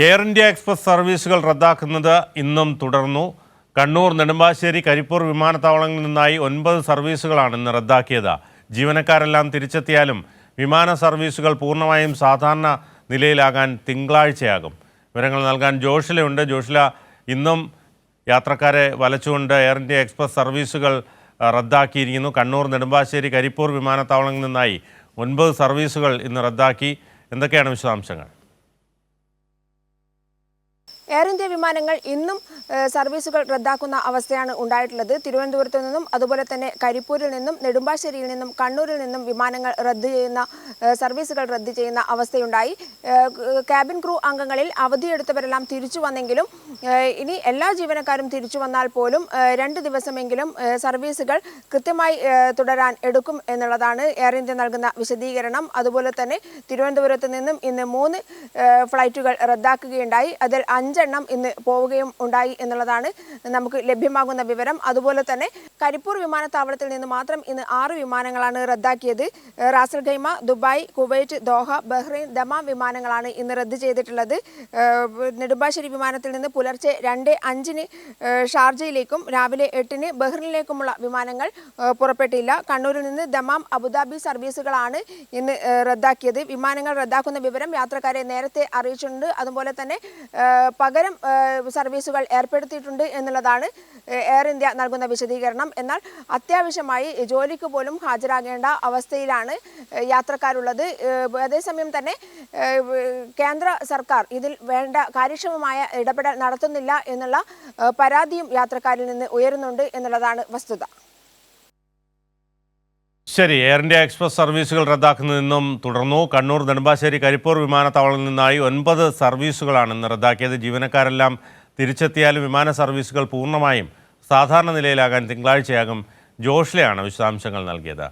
Air India express സർവീസുകൾ റദ്ദാക്കുന്നത് ഇന്നും തുടർന്നു. കണ്ണൂർ നെടുമ്പാശ്ശേരി കരിപ്പൂർ വിമാനത്താവളങ്ങളിൽ നിന്നായി ഒൻപത് സർവീസുകളാണ് ഇന്ന് റദ്ദാക്കിയത്. ജീവനക്കാരെല്ലാം തിരിച്ചെത്തിയാലും വിമാന സർവീസുകൾ പൂർണമായും സാധാരണ നിലയിലാകാൻ തിങ്കളാഴ്ചയാകും. വിവരങ്ങൾ നൽകാൻ ജോഷിലയുണ്ട്. ജോഷില ഇന്നും യാത്രക്കാരെ വലച്ചുകൊണ്ട് എയർ ഇന്ത്യ എക്സ്പ്രസ് സർവീസുകൾ റദ്ദാക്കിയിരിക്കുന്നു. കണ്ണൂർ നെടുമ്പാശ്ശേരി കരിപ്പൂർ വിമാനത്താവളങ്ങളിൽ നിന്നായി ഒൻപത് സർവീസുകൾ ഇന്ന് റദ്ദാക്കി. എന്തൊക്കെയാണ് വിശദാംശങ്ങൾ? എയർ ഇന്ത്യ വിമാനങ്ങൾ ഇന്നും സർവീസുകൾ റദ്ദാക്കുന്ന അവസ്ഥയാണ് ഉണ്ടായിട്ടുള്ളത്. തിരുവനന്തപുരത്തു നിന്നും അതുപോലെ തന്നെ കരിപ്പൂരിൽ നിന്നും നെടുമ്പാശ്ശേരിയിൽ നിന്നും കണ്ണൂരിൽ നിന്നും വിമാനങ്ങൾ റദ്ദ് ചെയ്യുന്ന സർവീസുകൾ റദ്ദ് ചെയ്യുന്ന അവസ്ഥയുണ്ടായി. ക്യാബിൻ ക്രൂ അംഗങ്ങളിൽ അവധിയെടുത്തവരെല്ലാം തിരിച്ചു വന്നെങ്കിലും ഇനി എല്ലാ ജീവനക്കാരും തിരിച്ചു വന്നാൽ പോലും രണ്ട് ദിവസമെങ്കിലും സർവീസുകൾ കൃത്യമായി തുടരാൻ എടുക്കും എന്നുള്ളതാണ് എയർ ഇന്ത്യ നൽകുന്ന വിശദീകരണം. അതുപോലെ തന്നെ തിരുവനന്തപുരത്ത് നിന്നും ഇന്ന് മൂന്ന് ഫ്ലൈറ്റുകൾ റദ്ദാക്കുകയുണ്ടായി. അതിൽ അഞ്ചെണ്ണം ഇന്ന് പോവുകയും ഉണ്ടായി എന്നുള്ളതാണ് നമുക്ക് ലഭ്യമാകുന്ന വിവരം. അതുപോലെ തന്നെ കരിപ്പൂർ വിമാനത്താവളത്തിൽ നിന്ന് മാത്രം ഇന്ന് ആറ് വിമാനങ്ങളാണ് റദ്ദാക്കിയത്. Ras al Khaimah Dubai Kuwait Doha Bahrain Dammam വിമാനങ്ങളാണ് ഇന്ന് റദ്ദ് ചെയ്തിട്ടുള്ളത്. നെടുമ്പാശ്ശേരി വിമാനത്തിൽ നിന്ന് പുലർച്ചെ രണ്ട് അഞ്ചിന് ഷാർജയിലേക്കും രാവിലെ എട്ടിന് ബഹ്റിനിലേക്കുമുള്ള വിമാനങ്ങൾ പുറപ്പെട്ടില്ല. കണ്ണൂരിൽ നിന്ന് ദമാം അബുദാബി സർവീസുകളാണ് ഇന്ന് റദ്ദാക്കിയത്. വിമാനങ്ങൾ റദ്ദാക്കുന്ന വിവരം യാത്രക്കാരെ നേരത്തെ അറിയിച്ചിട്ടുണ്ട്. അതുപോലെ തന്നെ പകരം സർവീസുകൾ ഏർപ്പെടുത്തിയിട്ടുണ്ട് എന്നുള്ളതാണ് എയർ ഇന്ത്യ നൽകുന്ന വിശദീകരണം. എന്നാൽ അത്യാവശ്യമായി ജോലിക്ക് പോലും ഹാജരാകേണ്ട അവസ്ഥയിലാണ് യാത്രക്കാരുള്ളത്. അതേസമയം തന്നെ കേന്ദ്ര സർക്കാർ ഇതിൽ വേണ്ട കാര്യക്ഷമമായ ഇടപെടൽ നടത്തുന്നില്ല എന്നുള്ള പരാതിയും യാത്രക്കാരിൽ നിന്ന് ഉയരുന്നുണ്ട് എന്നുള്ളതാണ് വസ്തുത. ശരി എയർ ഇന്ത്യ എക്സ്പ്രസ് സർവീസുകൾ റദ്ദാക്കുന്നതിൽ നിന്നും തുടർന്നു. കണ്ണൂർ നെടുമ്പാശ്ശേരി കരിപ്പൂർ വിമാനത്താവളത്തിൽ നിന്നായി ഒൻപത് സർവീസുകളാണ് ഇന്ന് റദ്ദാക്കിയത്. ജീവനക്കാരെല്ലാം തിരിച്ചെത്തിയാലും വിമാന സർവീസുകൾ പൂർണമായും സാധാരണ നിലയിലാകാൻ തിങ്കളാഴ്ചയാകും. ജോഷ്ലയാണ് വിശദാംശങ്ങൾ നൽകിയത്.